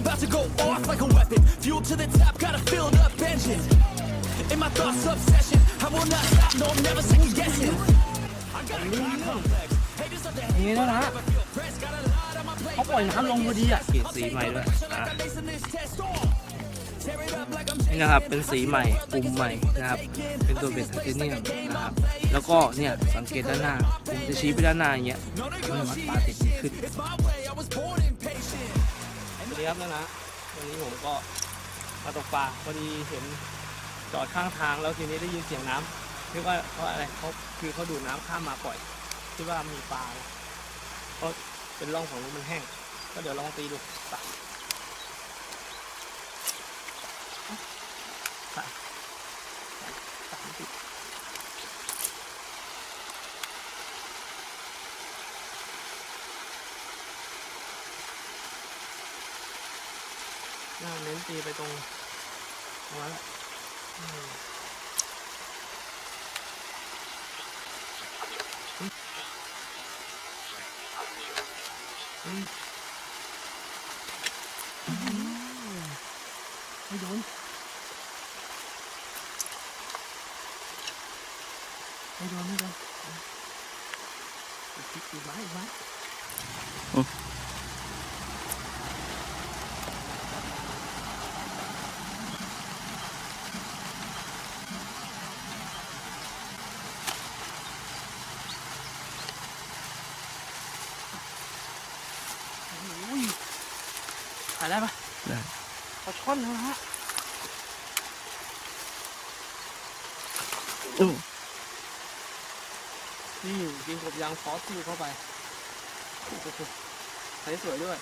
about to go off like a weapon. Fuel to the top, got a filled up engine. In my thoughts, obsession. I will not stop, no, I'm never second guessing. I got a God complex. Haters of the อย่างนี้แล้วนะ press, got a lot on my plate. เขาปล่อยน้ำลงพอดีอะเกรดสีใหม่ด้วยอะ Facing this test on. Tear it up like I'm นี่นะครับ เป็นสีใหม่ปุ่มใหม่นะครับ เป็นตัวเบสไทเทเนียมนะครับ แล้วก็เนี่ยสังเกตด้านหน้าผมจะชี้ไปด้านหน้าอย่างเงี้ยมันมัดปลาติดขึ้น It's my way, ดีครับนะนะวันนี้ผมก็มาตกปลาพอดีเห็นจอดข้างทางแล้วทีนี้ได้ยินเสียงน้ำคิดว่าเพราะอะไรเขาคือเขาดูดน้ำข้ามมาปล่อยคิดว่ามีปลาเพราะเป็นร่องของมันแห้ง ก็เดี๋ยวลองตีดูไปไปไปไม่ติด น่าเน้นตีไปตรงตรงนั้นแหละไม่โดนไม่โดนไม่โดนอีกทีอีกไม้ไม้โอ้ยถ่ายได้ปะได้ปลาช่อนแล้วนะฮะนี่กินกบยางฟอสซิลเข้าไปโอ้โหใช้สวยด้วย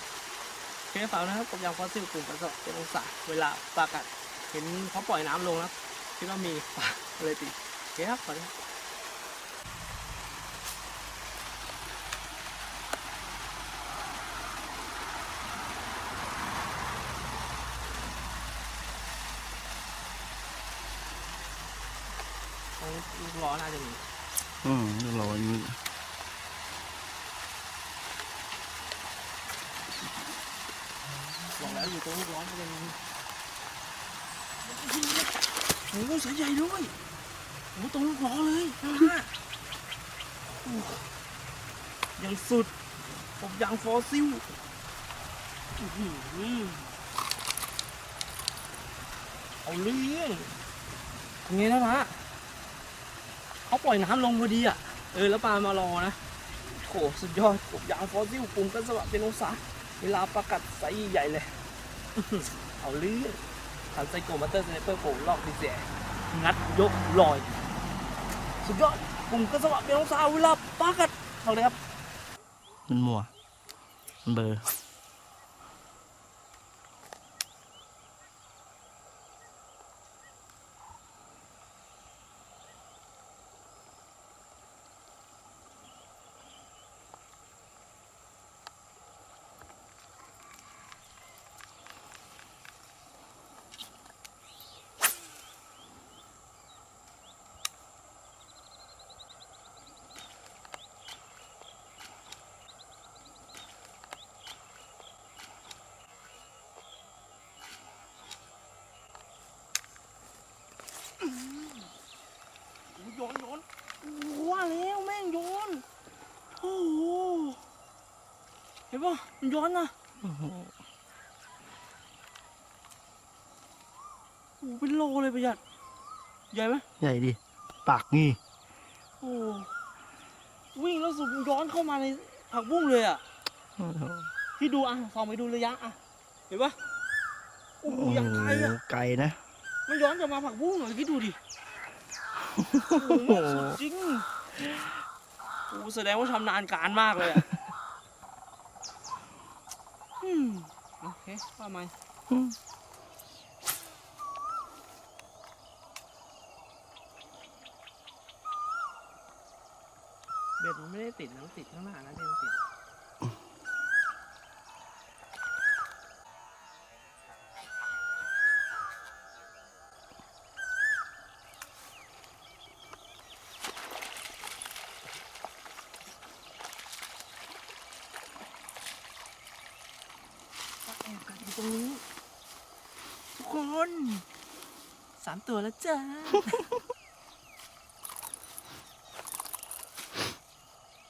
เคฝากนะครับกบยางฟอสซิลกลุ่มกันก็เป็นองศาเวลาปลากัดเห็นเขาปล่อยน้ำลงนะคิดว่ามีปลาเลยติดโอเคครับขอโทษตรง ลูกล้อน่าจะมีอืมเรียบร้อยนี่บอกแล้วอยู่ตรงลูกล้อมันจะมีโอ้ยสายใหญ่ด้วยโอ้ตรงลูกล้อเลยนะฮะยังสุดผมยางฟอสซิลอื้อหือเอาเรื่องอย่างนี้แล้วนะ เขาปล่อยน้ำลงพอดีอะ เออแล้วปลามารอนะโหสุดยอดผมยางฟอสซิลปุ่มกันสวัสดเป็นองศาเวลาประกัดไซส์ใหญ่เลยเอาเรื่อขันไซโกมาเตอร์สไนเปอร์โผล่ลอกดีเสียงัดยกลอย สุดยอดปุ่มกันสวัสดเป็นองศาเวลาประกัดเอาเลยครับ มันมัวมันเบอร์ โยนโยนว่าแล้วแม่งโยน โอ้โห เห็นปะมันโยนนะโอ้โหเป็นโลเลยประหยัด ใหญ่ไหมใหญ่ดิ ปากงี้ โอ้วิ่งแล้วสุดย้อนเข้ามาในผักบุ้งเลยอะ ที่ดูอะส่องไปดูระยะอะ เห็นปะโอ้โหโอ้ยังไกลอะโหไกลนะ มันย้อนกลับมาผักบุ้งหน่อยคิดดูดิโอ้โหสุดจริงโอ้แสดงว่าชำนาญการมากเลยอะอืม โอเคว่าไหมอืมเบ็ดมันไม่ได้ติดนะมันติดข้างหน้านะที่มันติดแอบกัดอยู่ตร นสามตัวแล้วจ้า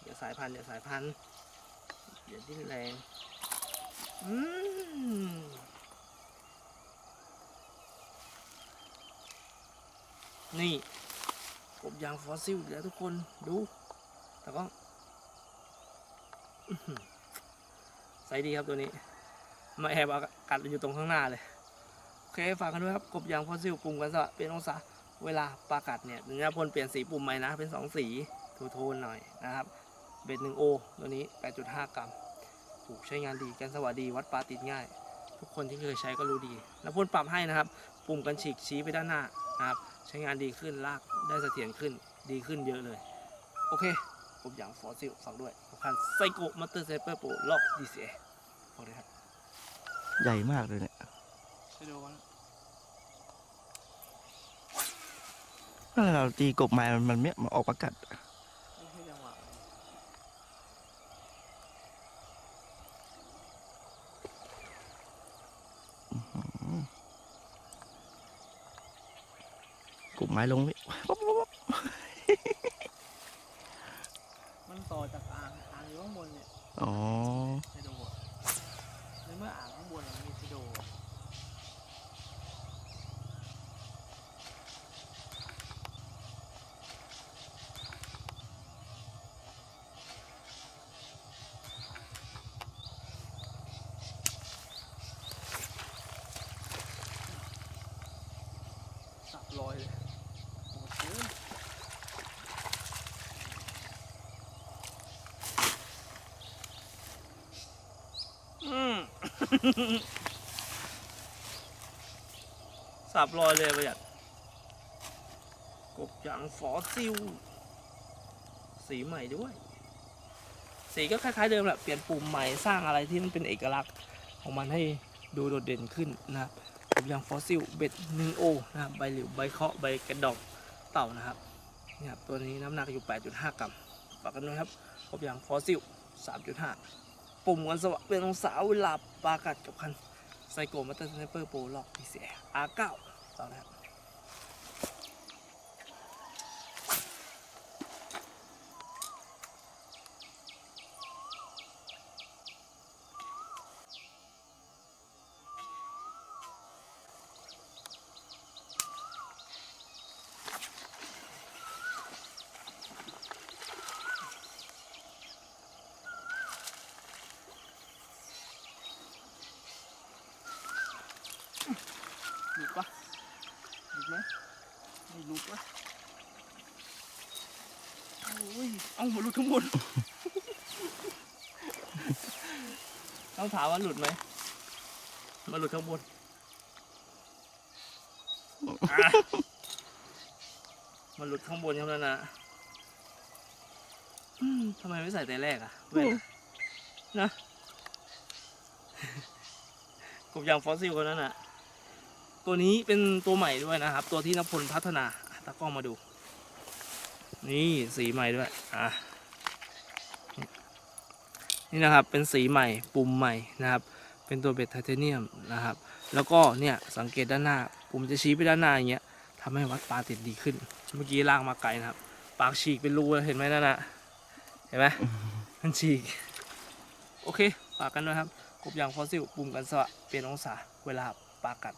เดี๋ยวสายพันธุ์เดี๋ยวสายพันธุ์เดี๋ยวดิ้นแรง อืมนี่กบยางฟอสซิลอีกแล้วทุกคนดูแต่ก็อื้อหือใส่ดีครับตัวนี้ มาแอบเอากัดอยู่ตรงข้างหน้าเลย เคฝากกันด้วยครับกบยางฟอสซิลปุ่มกันสะเป็นองศาเวลาปากัดเนี่ยถึงจะพลเปลี่ยนสีปุ่มใหม่นะ เป็นสองสีทูโทนหน่อยนะครับ เบ็ดหนึ่งโอตัวนี้ 8.5 กรัมถูกใช้งานดีกันสวัสดีวัดปลาติดง่าย ทุกคนที่เคยใช้ก็รู้ดีแล้วพ่นปรับให้นะครับ ปุ่มกันฉีกชี้ไปด้านหน้านะครับ ใช้งานดีขึ้นลากได้เสถียรขึ้นดีขึ้นเยอะเลย โอเคผมอย่างฟอสซิลฝากด้วยพันไซโกมัตเตอร์เซเปอร์โปรล็อกดีเซียฝากด้วยครับ ใหญ่มากเลยเนี่ย ไปดูกัน ถ้าเราตีกบไม้มันมันเนี้ยมันออกประกัดไม่ใช่จังหวะกบไม้ลงนี่ป๊บป๊บป๊บมันต่อจากอ่างอ่างอยู่ข้างบนเนี่ยอ๋อไซโดอะในเมื่ออ่างข้างบนมันมีไซโดอะ สับลอยเลยโอ้โหอืม สับลอยเลยประหยัด กบยางฟอสซิล สีใหม่ด้วย สีก็คล้ายๆเดิมแหละ เปลี่ยนปุ่มใหม่สร้างอะไรที่มันเป็นเอกลักษณ์ของมันให้ดูโดดเด่นขึ้นนะครับกบยางฟอสซิลเบ็ดหนึ่งโอนะครับใบหลิวใบเคาะใบกระดอกเต่านะครับนี่ครับตัวนี้น้ำหนักอยู่ 8.5 กรัมฝากกันด้วยครับกบยางฟอสซิล 3.5 ปุ่มกันสวะเป็นองศาเวลาปากัดกับคันไซโกมาตเตอร์สไนเปอร์โปรล็อกพีเสียอาเก้าต่อนะครับ หลุดปะหลุดไหม ไม่หลุดปะโอ้ยเอามาหลุดข้างบนต้องถามว่าหลุดไหมมาหลุดข้างบนอะมาหลุดข้างบนครับแล้วนะอืมทำไมไม่ใส่แต่แรกอะแว่นอะนะกบยางฟอสซิลคนนั้นอะตัวนี้เป็นตัวใหม่ด้วยนะครับ ตัวที่นพลพัฒนาอะ ตากล้องมาดู นี่สีใหม่ด้วย อะ นี่นะครับ เป็นสีใหม่ ปุ่มใหม่นะครับ เป็นตัวเบ็ดไทเทเนียมนะครับ แล้วก็เนี่ยสังเกตด้านหน้า ปุ่มจะชี้ไปด้านหน้าอย่างเงี้ยทำให้วัดปลาติดดีขึ้น เมื่อกี้ลากมาไกลนะครับ ปากฉีกเป็นรูเลยเห็นไหมนั่นนะเห็นไหมมันฉีก โอเคฝากกันด้วยครับกบยางฟอสซิลปุ่มกันสวะเปลี่ยนองศา เวลาปลากัด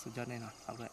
สุดยอดแน่นอนฝากด้วย